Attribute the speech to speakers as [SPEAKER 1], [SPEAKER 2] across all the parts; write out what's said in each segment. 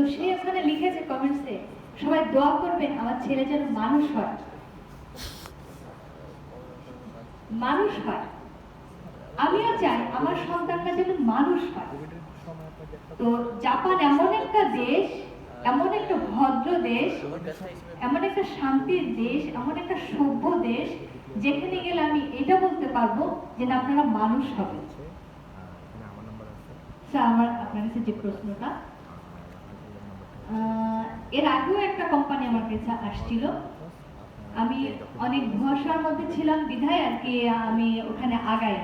[SPEAKER 1] তো সে ওখানে লিখেছে কমেন্টসে সবাই দোয়া করবেন আমার ছেলে যেন মানুষ হয়। মানুষ হয়। আমিও চাই আমার সন্তানরা যেন মানুষ হয়। তো জাপান এমন একটা দেশ, এমন একটা ভদ্র দেশ, এমন একটা শান্তির দেশ, এমন একটা সভ্য দেশ, যেখানে গেলে আমি এটা বলতে পারব যে না, আপনারা মানুষ স্যার, আমার, আপনার কাছে যে প্রশ্নটা এর আগেও একটা কোম্পানি আমার কাছে আসছিল। আমি অনেক ধোয়াশার মধ্যে ছিলাম, বিধায় আর কি, আমি ওখানে আগাই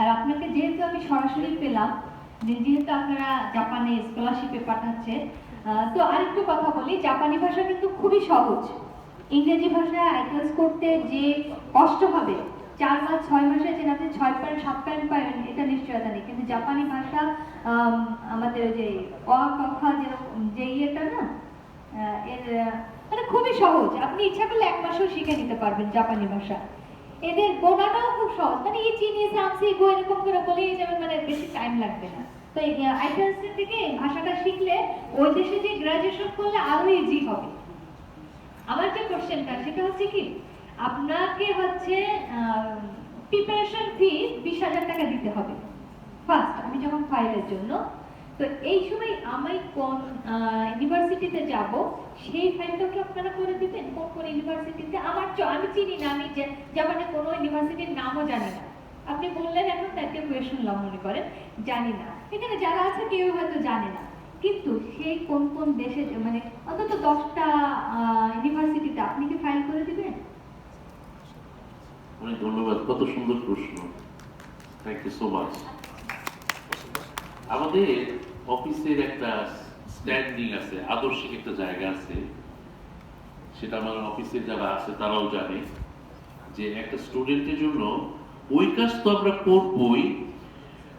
[SPEAKER 1] আর আপনাকে যেহেতু আমি সরাসরি পেলাম যেহেতু আপনারা জাপানে স্কলারশিপে পাঠাচ্ছে তো আরেকটু কথা বলি, জাপানি ভাষা কিন্তু খুবই সহজ। ইংরেজি ভাষা আইটেলস করতে যে কষ্ট হবে চার মাস ছয় মাসে আপনি ছয় পয়েন্ট সাত পয়েন্ট পাবেন এটা নিশ্চয়তা নেই। কিন্তু জাপানি ভাষা আমাদের যে অ যেরকম, যে ইয়েটা না এর মানে খুবই সহজ। আপনি ইচ্ছা করলে এক মাসেও শিখে নিতে পারবেন জাপানি ভাষা। এদের গোনাটাও খুব সহজ। মানে এই চিনি, সামসি, গো এরকম করে বলেই যাবেন মানে বেশি টাইম লাগবে না। তো আইটেলসের থেকে ভাষাটা শিখলে ওই দেশে যে গ্রাজুয়েশন করলে আরও ইজি হবে। আমার যে কোশ্চেনটা সেটা হচ্ছে কি? আপনাকে হচ্ছে প্রিপারেশন ফি বিশ হাজার টাকা দিতে হবে। ফার্স্ট আমি যখন ফাইলের জন্য, তো এই সময় আমি কোন ইউনিভার্সিটিতে যাব, সেই ফাইলটা কি আপনারা করে দিবেন? কোন কোন ইউনিভার্সিটিতে আমার আমি চিনি না, আমি জাপানে কোনো ইউনিভার্সিটির নামও জানি না। আপনি বললেন এখন তাকে কুয়ে শুনলাম মনে করেন, জানি না। এখানে যারা আছে কেউ হয়তো জানে না। কিন্তু সেই কোন কোন দেশে মানে অন্তত দশটা ইউনিভার্সিটিতে আপনি কি ফাইল করে দিবেন
[SPEAKER 2] অনেক ধন্যবাদ, কত সুন্দর প্রশ্ন। থ্যাংক ইউ সো মাচ আমাদের অফিসের একটা স্ট্যান্ডিং আছে, আদর্শিক একটা জায়গা আছে। সেটা আমার অফিসে যারা আছে, তারাও জানে যে একটা স্টুডেন্টের জন্য ওই কাজ তো আমরা করবই।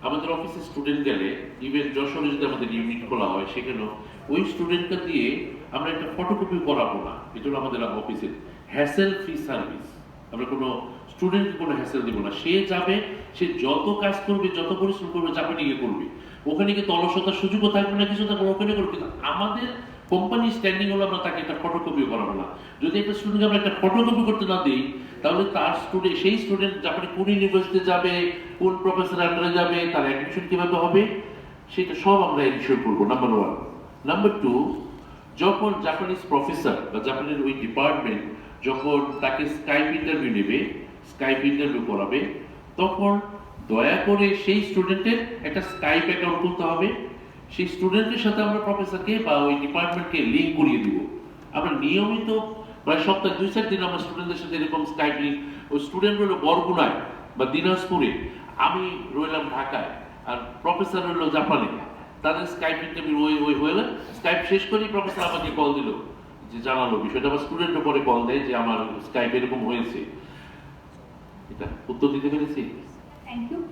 [SPEAKER 2] আমাদের অফিসে স্টুডেন্ট গেলে ইভেন যশোরে যদি আমাদের ইউনিট খোলা হয়, সেখানেও ওই স্টুডেন্টটা দিয়ে আমরা একটা ফটোকপি করাবো না। জন্য আমাদের অফিসের হ্যাসেল ফ্রি সার্ভিস আমরা কোনো স্টুডেন্টকে কোনো হ্যাসেল দিব না। সে যাবে, সে যত কাজ করবে, যত পরিশ্রম করবে জাপানে গিয়ে করবে। ওখানে কি তলসতার সুযোগও থাকবে না কিছু থাকবে ওখানে করবে কিন্তু আমাদের কোম্পানি স্ট্যান্ডিং হলো আমরা তাকে একটা ফটোকপিও করাবো না। যদি একটা স্টুডেন্টকে আমরা একটা ফটোকপি করতে না দিই, তাহলে তার স্টুডেন্ট সেই স্টুডেন্ট জাপানে কোন ইউনিভার্সিটিতে যাবে, কোন প্রফেসর আন্ডারে যাবে, তার অ্যাডমিশন কীভাবে হবে, সেটা সব আমরা এনশিওর করব নাম্বার ওয়ান নাম্বার টু যখন জাপানিজ প্রফেসর বা জাপানের ওই ডিপার্টমেন্ট যখন তাকে স্কাইপ ইন্টারভিউ নেবে স্কাইপ ইন্টারভিউ করাবে, তখন দয়া করে সেই স্টুডেন্টের একটা স্কাইপ অ্যাকাউন্ট খুলতে হবে। সেই স্টুডেন্টের সাথে আমরা প্রফেসরকে বা ওই ডিপার্টমেন্টকে লিঙ্ক করিয়ে দিব। আমরা নিয়মিত প্রায় সপ্তাহে দুই চার দিন আমরা স্টুডেন্টদের সাথে এরকম স্কাইপ লিঙ্ক ওই স্টুডেন্ট হলো বরগুনায় বা দিনাজপুরে। আমি রইলাম ঢাকায়, আর প্রফেসর রইল জাপানে। তাদের স্কাইপ ইন্টারভিউ ওই ওই হয়ে স্কাইপ শেষ করেই প্রফেসর আমাকে কল দিল। যে জানালো বিষয়টা, আমার স্টুডেন্টও পরে কল দেয় যে আমার স্কাইপ এরকম হয়েছে। এটা উত্তর দিতে পেরেছি?
[SPEAKER 1] Thank you